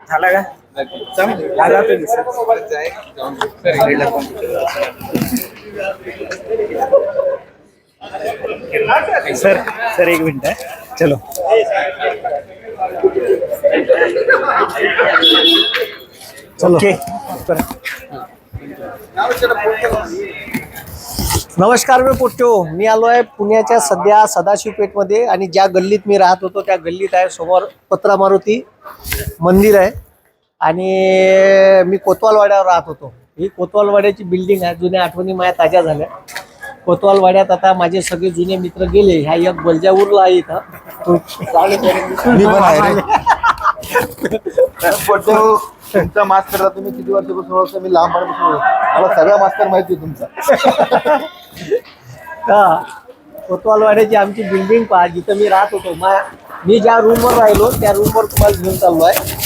झाला का? दिसत. सर सर एक मिनिट आहे चलो. चलो. नमस्कार मी पुट्टो. मी आलो आहे पुण्याच्या सध्या सदाशिव पेठमध्ये आणि ज्या गल्लीत मी राहत होतो त्या गल्लीत आहे समोर पत्रा मारुती मंदिर आहे. आणि मी कोतवालवाड्यावर राहत होतो. ही कोतवालवाड्याची बिल्डिंग आहे जुन्या आठवणी माझ्या ताज्या झाल्या. कोतवालवाड्यात आता माझे सगळे जुने मित्र गेले ह्या एक बलजावूरला आहे इथं. आहे रे. तुमचा मास्टरला तुम्ही किती वर्षापासून मी लहानपणापासून मला सगळा मास्टर माहिती आहे तुमचा. आमची बिल्डिंग पहा, जिथं मी राहत होतो. मा मी ज्या रूमवर राहिलो, त्या रूमवर तुम्हाला घेऊन चाललो आहे.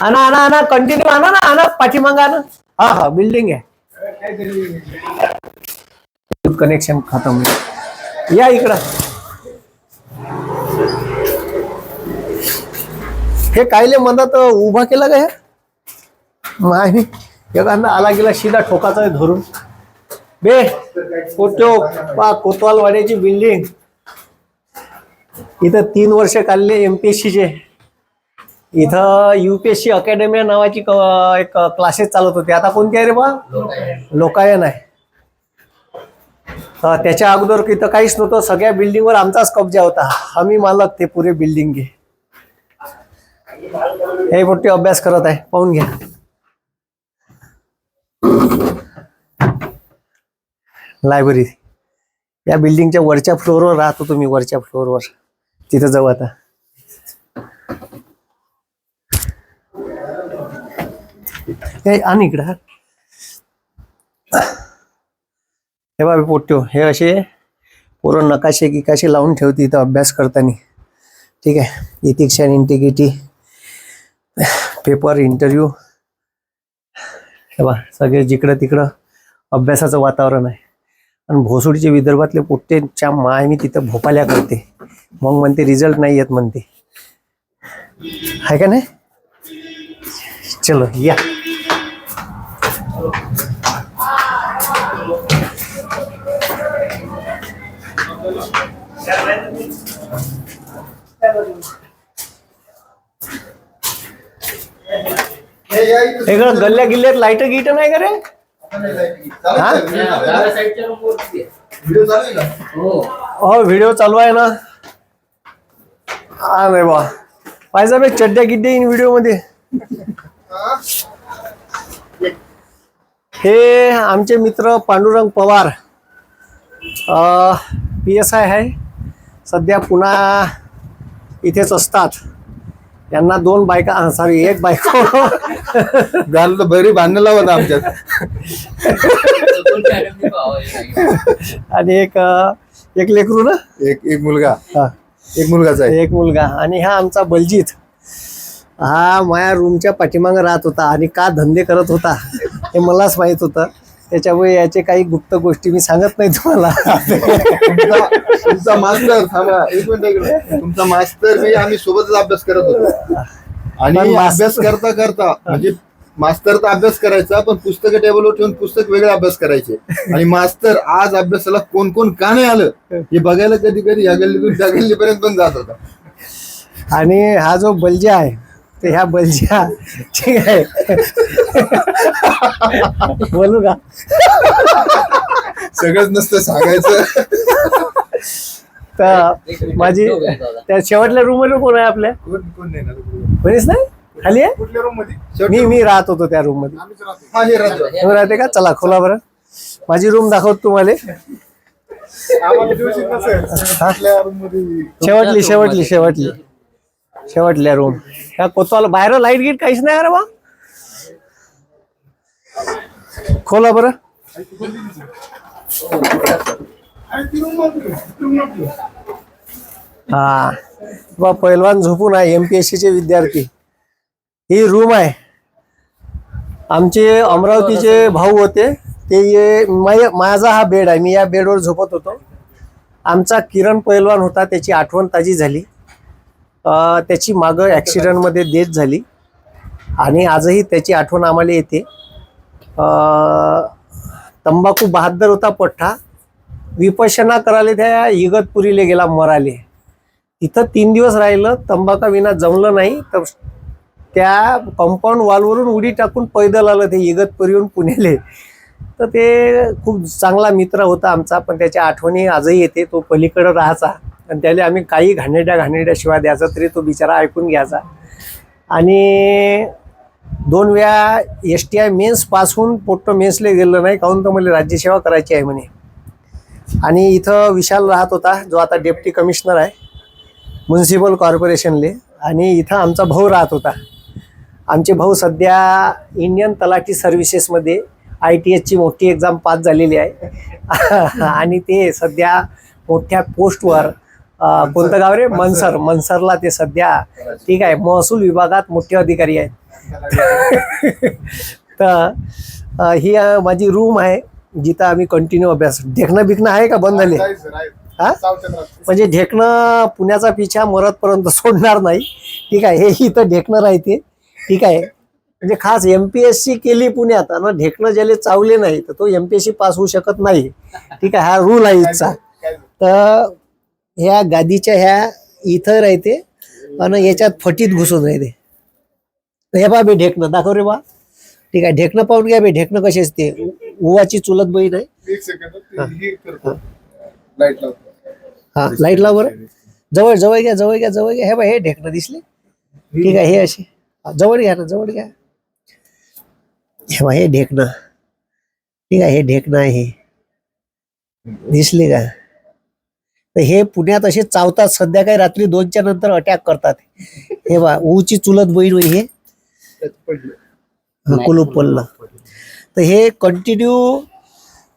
आणा कंटिन्यू आणा ना, आणा, पाठीमागं आणा. हा हा बिल्डिंग आहे. कनेक्शन खतम या इकडं. हे कायले मनात उभा केला का हे? नाही. एखादा आला गेला शिदा ठोकाचा आहे धरून. बे कोटो पा कोतवालवाड्याची बिल्डिंग इथं तीन वर्ष काढले एम पी एस सीचे इथं युपीएससी अकॅडमी नावाची एक क्लासेस चालत होते. आता कोणती आहे रे बा? लोकायन आहे. त्याच्या अगोदर इथं काहीच नव्हतं. सगळ्या बिल्डिंगवर आमचाच कब्जा होता. आम्ही मालक ते पुरे बिल्डिंग घे. हे मोठे अभ्यास करत आहे. पाहून घ्या. लायब्ररी या बिल्डिंगच्या वरच्या फ्लोअरवर राहतो तुम्ही वरच्या फ्लोअरवर तिथं जाऊ आता. हे इकडं. हे बाबी पोट्यो हे असे पोरं नकाशे गिकाशे लावून ठेवते इथं अभ्यास करताना. ठीक आहे. Ethics and integrity paper interview हे बा सगळे जिकडं तिकडं अभ्यासाचं वातावरण आहे. आणि भोसडीचे विदर्भातले पोट्टेच्या माय मी तिथं भोपाल्या करते. मग म्हणते रिझल्ट नाही येत म्हणते. आहे का नाही? चलो या. इकडं गल्ल्या गिल्ल्यात लाइट गिट नाही का रे? हा? व्हिडिओ चालू आहे हो व्हिडिओ चालू आहे ना. हा नाही बा पाहिजे बे चड्ड्या गिड्डे इन व्हिडिओमध्ये. हे आमचे मित्र Pandurang Pawar P S I आहे. सध्या पुन्हा इथेच असतात. यांना दोन बायका सॉरी एक बायको. झालं तर बरी भांडणं लावत आमच्यात. आणि एक एक लेकरू ना? एक एक मुलगा. हा. एक मुलगाच एक मुलगा. आणि हा आमचा बलजीत. हा माया रूमच्या पाठीमागे राहत होता आणि का धंदे करत होता हे मलाच माहीत होतं. त्याच्यामुळे याचे काही गुप्त गोष्टी मी सांगत नाही तुम्हाला. तुमचा मास्टर थांबा एक मिनिट इकडे. तुमचा मास्टर मी आम्ही सोबतच अभ्यास करत होतो. आणि मास्तर- अभ्यास करता करता म्हणजे मास्तर तर अभ्यास करायचा पण पुस्तकं टेबलवर ठेवून पुस्तक वेगळे अभ्यास करायचे. आणि मास्तर आज अभ्यासाला कोण कोण का नाही आलं हे बघायला कधी कधी या गल्लीतून त्या गल्लीपर्यंत पण जात होता. आणि हा जो बलजा आहे तर ह्या बलजा ठीक आहे. बोलू का? सगळंच नसतं सांगायचं. तर माझी त्या शेवटल्या रूममध्ये कोण आहे आपल्या? कोण नाही ना कोणीच नाही? खाली आहे? कुठल्या रूममध्ये? मी मी राहत होतो त्या रूममध्ये. हा हे राहतो. तुम्ही राहते का? चला खोला बरं. माझी रूम दाखवत तुम्हाला. आपल्या रूममध्ये? शेवटली शेवटली शेवटली. शेवटल्या रूम ह्या कोतवाल बाहेर लाइट गीट काहीच नाही अरे बा. खोला बरं. हा. बा पहिलवान झोपून आहे एमपीएससी चे विद्यार्थी. ही रूम आहे. आमचे अमरावतीचे भाऊ होते. ते माझा हा बेड आहे. मी या बेडवर झोपत होतो. आमचा किरण पैलवान होता. त्याची आठवण ताजी झाली. त्याची मागं ॲक्सिडेंटमध्ये डेथ झाली. आणि आजही त्याची आठवण आम्हाला येते. तंबाखू बहादर होता पठ्ठा विपशना करायला त्या इगतपुरीला गेला मराले तिथं तीन दिवस राहिलं तंबाखा विना जमलं नाही. तर त्या कंपाऊंड वॉलवरून उडी टाकून पैदल आलं ते इगतपुरीहून पुण्याले. तर ते खूप चांगला मित्र होता आमचा पण त्याच्या आठवणी आजही येते. तो पलीकडं राहायचा. आणि त्याला आम्ही काही घाणेरड्या घाणेरड्या शिवाय द्यायचा तरी तो बिचारा ऐकून घ्यायचा. आणि दोन वेळा एस टी आय मेन्सपासून पोट्टो मेन्सला गेलं नाही काहून तर मला राज्यसेवा करायची आहे म्हणे. आणि इथं विशाल राहत होता जो आता डेप्टी कमिशनर आहे म्युन्सिपल कॉर्पोरेशनले आणि इथं आमचा भाऊ राहत होता. आमचे भाऊ सध्या इंडियन तलाठी सर्व्हिसेसमध्ये आय टी एसची मोठी एक्झाम पास झालेली आहे. आणि ते सध्या मोठ्या पोस्टवर कोणतं गाव रे? मनसर. मनसरला ते सध्या ठीक आहे. महसूल विभागात मोठे अधिकारी आहेत. तर ही माझी रूम आहे जिथं आम्ही कंटिन्यू अभ्यास ढेकणं बिकणं आहे का बंद झाले? हा? म्हणजे ढेकणं पुण्याचा पिछा मरतपर्यंत सोडणार नाही. ठीक आहे. हे इथं ढेकणं राहते. ठीक आहे. म्हणजे खास एम पी एस सी केली पुण्यात आणि ढेकणं ज्याला चावले नाही तर तो M P S C pass होऊ शकत नाही. ठीक आहे. हा रूल आहे इथचा. तर ह्या गादीच्या ह्या इथं राहते आणि याच्यात फटीत घुसून राहते. हे बा बे ढेकणं दाखव रे बा. ठीक आहे ढेकणं पाहून घ्या बे ढेकणं कशी असते. उवाची चुलत बहीण आहे. हे. लाइट हा. लाव. बरं. जवळ जवळ घ्या जवळ घ्या जवळ घ्या. हे बघ हे ढेकणं दिसले. ठीक आहे हे असे जवळ घ्या ना जवळ घ्या. हे बघ हे ढेकणं. ठीक आहे हे ढेकणं आहे. दिसले का? तर हे पुण्यात असे चावतात सध्या काही रात्री दोनच्या नंतर अटॅक करतात. हे बा ऊची चुलत बहीण हे. कुलूप पडलं. तर हे कंटिन्यू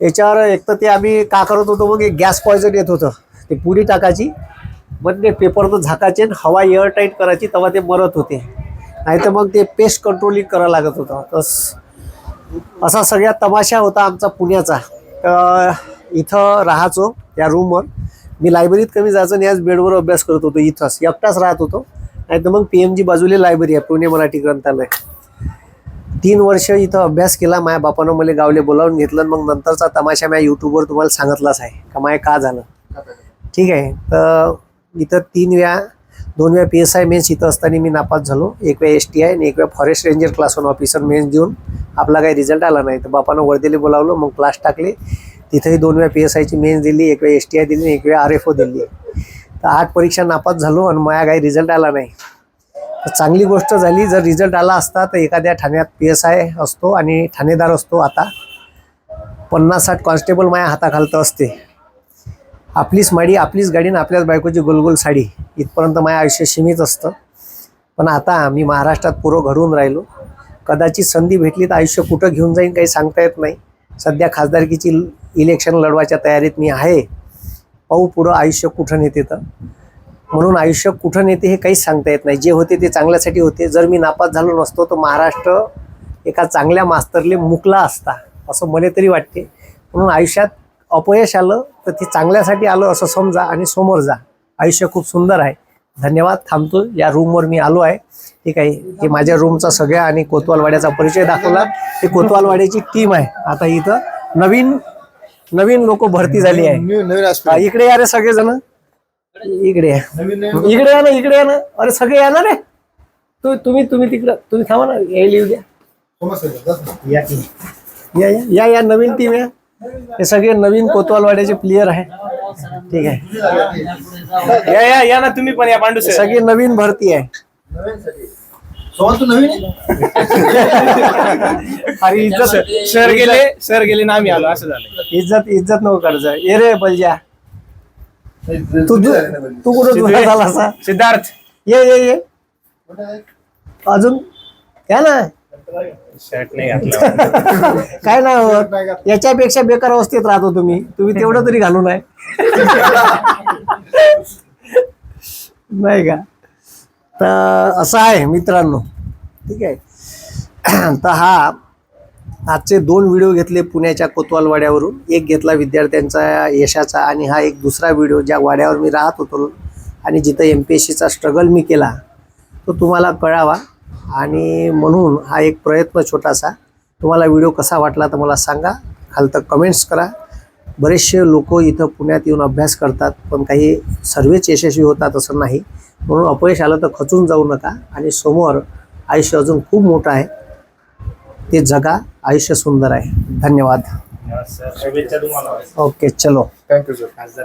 याच्यावर एक तर ते आम्ही का करत होतो मग गॅस पॉयझन येत होतं. ते पुडी टाकायची मग ते पेपरनं झाकायचे आणि हवा एअर टाईट करायची तेव्हा ते मरत होते. नाही तर मग ते पेस्ट कंट्रोलिंग करावं लागत होतं. तस असा सगळ्यात तमाशा होता आमचा पुण्याचा. तर इथं राहायचो या रूमवर मी लायब्ररीत कमी जायचो आणि याच बेडवर अभ्यास करत होतो इथंच. एकटाच राहत होतो. नाही तर मग पी एम जी बाजूला लायब्ररी आहे पुणे मराठी ग्रंथालय. तीन वर्ष इथं अभ्यास केला. माझ्या बापानं मला गावले बोलावून घेतलं आणि मग नंतरचा तमाशा माझ्या यूट्यूबवर तुम्हाला सांगितलाच आहे. का माय का झालं? ठीक आहे. तर इथं तीन वेळा दोन वेळा पी एस आय मेन्स इथं असताना मी नापास झालो. एक वेळा एस टी आय आणि एक वेळा forest ranger class one officer mains देऊन आपला काही रिझल्ट आला नाही. तर बापानं वर्धेला बोलावलं मग क्लास टाकले. तिथेही दोन वेळा पी एस आयची मेन्स दिली एक वेळा एस टी आय दिली एक वेळा आर एफ ओ दिली. तर आठ परीक्षा नापास झालो आणि माझ्या काही रिझल्ट आला नाही. तर चांगली गोष्ट झाली जर रिझल्ट आला असता तर एखाद्या ठाण्यात पी एस आय असतो आणि ठाणेदार असतो आता. पन्नास साठ कॉन्स्टेबल माझ्या हाताखालतं असते. आपलीच माडी आपलीच गाडी आणि आपल्याच बायकोची गोलगोल साडी. इथपर्यंत माझ्या आयुष्य सीमित असतं. पण आता मी महाराष्ट्रात पुरं घडवून राहिलो. कदाचित संधी भेटली तर आयुष्य कुठं घेऊन जाईन काही सांगता येत नाही. सध्या खासदारकीची इलेक्शन लढवायच्या तयारीत मी आहे. पाहू पुढं आयुष्य कुठं नेते तर. म्हणून आयुष्य कुठं नेते हे काहीच सांगता येत नाही. जे होते ते चांगल्यासाठी होते. जर मी नापास झालो नसतो तर महाराष्ट्र एका चांगल्या मास्तरले मुकला असता असं मला तरी वाटते. म्हणून आयुष्यात अपयश आलं तर ते चांगल्यासाठी आलं असं समजा आणि समोर जा. आयुष्य खूप सुंदर आहे. धन्यवाद थांबतो. या रूमवर मी आलो आहे. ठीक आहे हे माझ्या रूमचा सगळ्या आणि कोतवालवाड्याचा परिचय दाखवला. हे कोतवालवाड्याची टीम आहे. आता इथं नवीन नवीन लोक भरती झाली आहे. नवीन नवीन हा, aspirant. इकडे या रे सगळेजण. इकडे या. नवीन नवीन इकडे या ना इकडे या ना. अरे सगळे या ना रे तू तुम्ही तुम्ही तिकडं तुम्ही थांबा ना. यायला येऊ द्या. या की. या या या या नवीन टीम या. हे सगळे नवीन कोतवालवाड्याचे प्लेयर आहे. ठीक आहे. या या या ना तुम्ही पण या पांडू सर सगळे नवीन भरती आहे. तू नवीन? अरे इज्जत सर. गेले सर गेले ना आम्ही आलो असं झालं इज्जत इज्जत नको कर्ज ये रे बलजा. तू तू कुठं झाला असा? सिद्धार्थ. ये ये ये. कुठं आहे? अजून? या ना. शर्ट नाही घातला. काय नाही होत. याच्यापेक्षा बेकार अवस्थेत राहतो तुम्ही. तुम्ही तेवढं तरी घालून आहे नाही का? तर असं आहे मित्रांनो. ठीक आहे. तर हा आजचे दोन व्हिडिओ घेतले पुण्याच्या कोतवाल वाड्यावरून एक घेतला विद्यार्थ्यांचा यशाचा आणि हा एक दुसरा व्हिडिओ ज्या वाड्यावर मी राहत होतो. आणि जिथं एम पी एस सीचा स्ट्रगल मी केला. तो तुम्हाला कळावा. आणि म्हणून हा एक प्रयत्न छोटासा. तुम्हाला व्हिडिओ कसा वाटला तर मला सांगा. खालतं कमेंट्स करा. बरेचसे लोक इथं पुण्यात येऊन अभ्यास करतात पण काही सर्वच यशस्वी होतात असं नाही. म्हणून अपयश आलं तर खचून जाऊ नका आणि समोर आयुष्य अजून खूप मोठं आहे. ते जगा आयुष्य सुंदर आहे. धन्यवाद. ओके चलो. Thank you sir